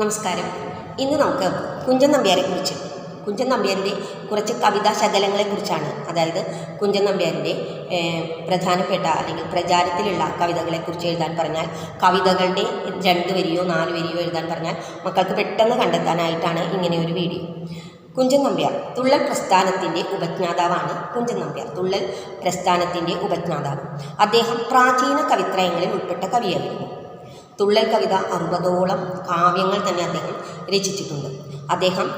നമസ്കാരം. ഇന്ന് നമുക്ക് കുഞ്ചൻ നമ്പ്യാരെ കുറിച്ച് കുഞ്ചൻ നമ്പ്യാരുടെ കുറച്ച് കവിതാ ശകലങ്ങളെക്കുറിച്ചാണ് അതായത് കുഞ്ചൻ നമ്പ്യാരുടെ പ്രധാനപ്പെട്ട അല്ലെങ്കിൽ പ്രചാരത്തിലുള്ള കവിതകളെക്കുറിച്ച് എഴുതാൻ പറഞ്ഞാൽ കവിതകളുടെ രണ്ട് വരിയോ നാല് വരിയോ എഴുതാൻ പറഞ്ഞാൽ മക്കൾക്ക് പെട്ടെന്ന് കണ്ടെത്താനായിട്ടാണ് ഇങ്ങനെയൊരു വീഡിയോ. കുഞ്ചൻ നമ്പ്യാർ തുള്ളൽ പ്രസ്ഥാനത്തിന്റെ ഉപജ്ഞാതാവാണ് കുഞ്ചൻ നമ്പ്യാർ. തുള്ളൽ പ്രസ്ഥാനത്തിന്റെ ഉപജ്ഞാതാവ്. അദ്ദേഹം പ്രാചീന കവിത്രയങ്ങളിൽ ഉൾപ്പെട്ട കവിയായിരുന്നു. തുള്ളൽ കവിത അറുപതോളം കാവ്യങ്ങൾ തന്നെ അദ്ദേഹം രചിച്ചിട്ടുണ്ട്. അദ്ദേഹം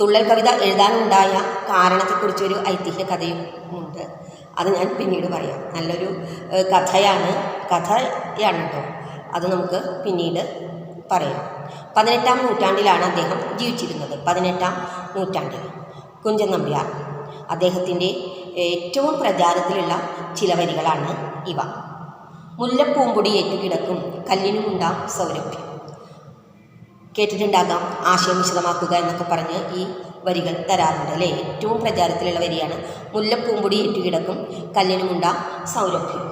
തുള്ളൽ കവിത എഴുതാനുണ്ടായ കാരണത്തെക്കുറിച്ച് ഒരു ഐതിഹ്യ കഥയും ഉണ്ട്. അത് ഞാൻ പിന്നീട് പറയാം. നല്ലൊരു കഥയാണ്. കഥയാണ് കേട്ടോ അത് നമുക്ക് പിന്നീട് പറയാം. പതിനെട്ടാം നൂറ്റാണ്ടിലാണ് അദ്ദേഹം ജീവിച്ചിരുന്നത്. പതിനെട്ടാം നൂറ്റാണ്ടിൽ. കുഞ്ചൻ നമ്പ്യാർ. അദ്ദേഹത്തിന്റെ ഏറ്റവും പ്രചാരത്തിലുള്ള ചില വരികളാണ് ഇവ. മുല്ലപ്പൂമ്പൊടി ഏറ്റുകിടക്കും. കല്ലിനുമുണ്ടാം സൗരഭ്യം. കേട്ടിട്ടുണ്ടാകാം ആശയം വിശദമാക്കുക എന്നൊക്കെ പറഞ്ഞ് ഈ വരികൾ തരാറുണ്ട് അല്ലേ? ഏറ്റവും പ്രചാരത്തിലുള്ള വരിയാണ് മുല്ലപ്പൂമ്പൊടി ഏറ്റുകിടക്കും കല്ലിനുമുണ്ടാം സൗരഭ്യം.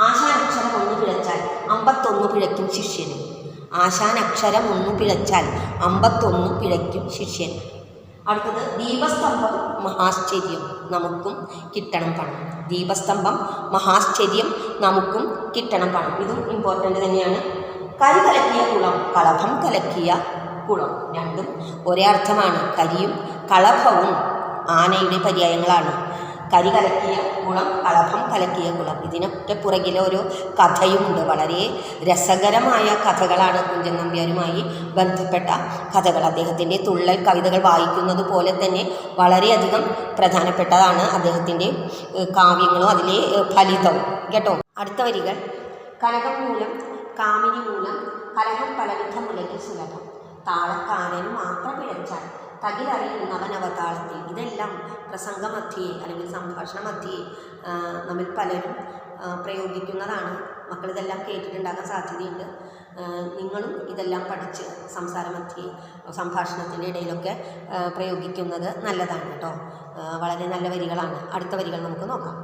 ആശാനക്ഷരം ഒന്ന് പിഴച്ചാൽ അമ്പത്തൊന്ന് പിഴയ്ക്കും ശിഷ്യന്. ആശാനക്ഷരം ഒന്ന് പിഴച്ചാൽ അമ്പത്തൊന്ന് പിഴയ്ക്കും ശിഷ്യൻ. അടുത്തത് ദീപസ്തംഭം മഹാശ്ചര്യം നമുക്കും കിട്ടണം പണം. ദീപസ്തംഭം മഹാശ്ചര്യം നമുക്കും കിട്ടണം പണം. ഇതും ഇമ്പോർട്ടന്റ് തന്നെയാണ്. കരി കലക്കിയ കുളം കളഭം കലക്കിയ കുളം. രണ്ടും ഒരേ അർത്ഥമാണ്. കരിയും കളഭവും ആനയുടെ പര്യായങ്ങളാണ്. കരി കലക്കിയ കുളം കളഭം കലക്കിയ കുളം. ഇതിനൊക്കെ പുറകിലെ ഒരു കഥയുമുണ്ട്. വളരെ രസകരമായ കഥകളാണ് കുഞ്ചൻ നമ്പ്യാരുമായി ബന്ധപ്പെട്ട കഥകൾ. അദ്ദേഹത്തിന്റെ തുള്ളൽ കവിതകൾ വായിക്കുന്നത് പോലെ തന്നെ വളരെയധികം പ്രധാനപ്പെട്ടതാണ് അദ്ദേഹത്തിന്റെ കാവ്യങ്ങളും അതിലെ ഫലിതവും. കേട്ടോ? അടുത്ത വരികൾ. കനകം മൂലം കാമിനി മൂലം കലഹം പലവിധം ഉലകിൽ സുലഭം. താളക്കാരന് മാത്രം പിഴച്ചാൽ തകിലറിയുന്നവൻ അവതാളത്തിൽ ഇതെല്ലാം പ്രസംഗമധ്യേ അല്ലെങ്കിൽ സംഭാഷണ മധ്യേ ആ, നമ്മിൽ പലരും പ്രയോഗിക്കുന്നതാണ്. മക്കൾ ഇതെല്ലാം കേട്ടിട്ടുണ്ടാകാൻ സാധ്യതയുണ്ട്. നിങ്ങളും ഇതെല്ലാം പഠിച്ച് സംസാരമധ്യേ സംഭാഷണത്തിന്റെ ഇടയിലൊക്കെ പ്രയോഗിക്കുന്നത് നല്ലതാണ് കേട്ടോ. വളരെ നല്ല വരികളാണ്. അടുത്ത വരികൾ നമുക്ക് നോക്കാം.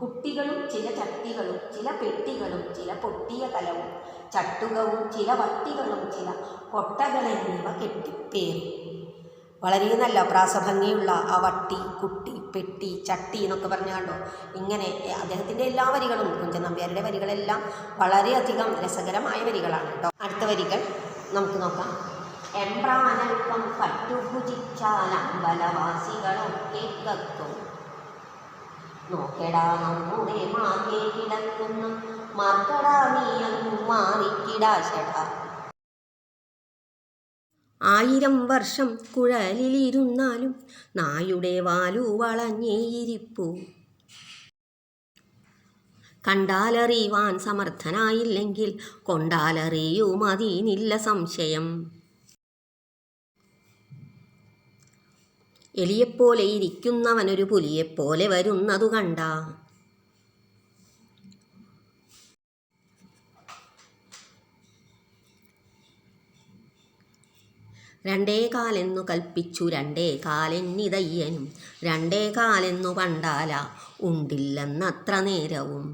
കുട്ടികളും ചില ചട്ടികളും ചില പെട്ടികളും ചില പൊട്ടിയ കലവും ചട്ടുകവും ചില വട്ടികളും ചില കൊട്ടകളെന്നിവ കെട്ടിപ്പേറി. വളരെ നല്ല പ്രാസഭംഗിയുള്ള ആ വട്ടി കുട്ടി പെട്ടി ചട്ടി എന്നൊക്കെ പറഞ്ഞു കണ്ടോ? ഇങ്ങനെ അദ്ദേഹത്തിന്റെ എല്ലാ വരികളും കുഞ്ചൻ നമ്പ്യാരുടെ വരികളെല്ലാം വളരെയധികം രസകരമായ വരികളാണ് കേട്ടോ. അടുത്ത വരികൾ നമുക്ക് നോക്കാം. എംബ്രാനൽപ്പം പറ്റുഭുജിച്ചാലമ്പലവാസികളൊക്കെ കത്തും നോക്കടാ നമ്മുടെ മാകെ കിടക്കുന്ന മർക്കടാ നീയങ്ങു മാറിക്കിടാശടാ ആയിരം വർഷം കുഴലിലിരുന്നാലും നായുടെ വാലു വളഞ്ഞേയിരിപ്പു കണ്ടാലറിയുവാൻ സമർത്ഥനായില്ലെങ്കിൽ കൊണ്ടാലറിയൂ കൊണ്ടാലറിയുമതിനില്ല സംശയം. എലിയെപ്പോലെ ഇരിക്കുന്നവനൊരു പുലിയെപ്പോലെ വരുന്നതു കണ്ട രണ്ടേ കാലെന്നു കൽപ്പിച്ചു രണ്ടേ കാലെന്നിതയ്യനും രണ്ടേ കാലെന്നു പണ്ടാല ഉണ്ടില്ലെന്നത്ര നേരവും